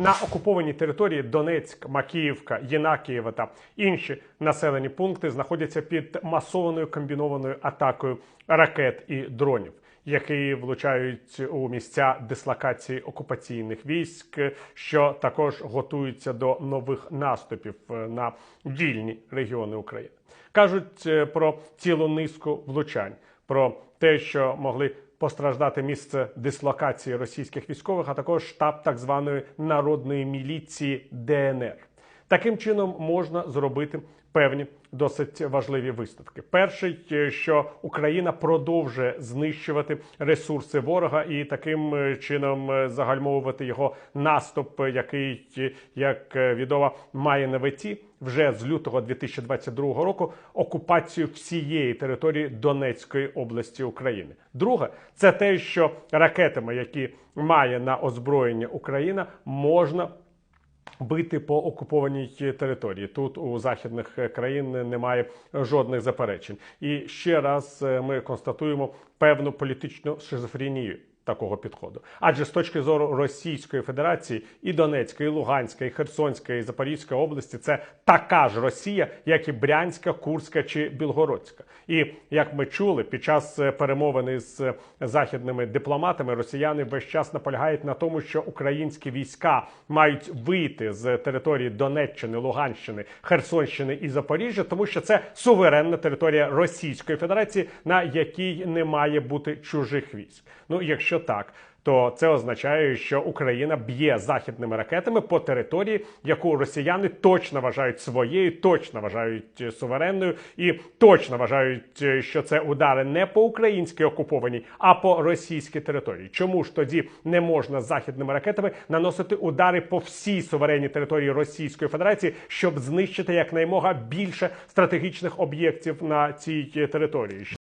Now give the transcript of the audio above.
На окупованій території Донецьк, Макіївка, Єнакієва та інші населені пункти знаходяться під масованою комбінованою атакою ракет і дронів, які влучають у місця дислокації окупаційних військ, що також готуються до нових наступів е, на вільні регіони України. Кажуть е, про цілу низку влучань, про те, що могли постраждати місце дислокації російських військових, а також штаб так званої народної міліції ДНР. Таким чином можна зробити певні досить важливі висновки. Перший, е, що Україна продовжує знищувати ресурси ворога і таким е, чином е, загальмовувати його наступ, який, як відомо, має на меті вже з лютого 2022 року окупацію всієї території Донецької області України. Друге, це те, що ракетами, які має на озброєння Україна, можна бити по окупованій території. Тут у західних е, країн немає жодних заперечень. І ще раз е, ми констатуємо певну політичну шизофренію. Такого підходу, адже з точки зору Російської Федерації і Донецька, і Луганська, і Херсонська, і Запорізька області це така ж Росія, як і Брянська, Курська чи Білгородська. І як ми чули, під час е, перемовини з е, західними дипломатами росіяни весь час наполягають на тому, що українські війська мають вийти з території Донеччини, Луганщини, Херсонщини і Запоріжжя, тому що це суверенна територія Російської Федерації, на якій не має бути чужих військ. Ну, якщо так, то це означає, що Україна б'є західними ракетами по території, яку росіяни точно вважають своєю, точно вважають е, суверенною і точно вважають, е, що це удари не по українській окупованій, а по російській території. Чому ж тоді не можна західними ракетами наносити удари по всій суверенній території Російської Федерації, щоб знищити якнаймога більше стратегічних об'єктів на цій е, території?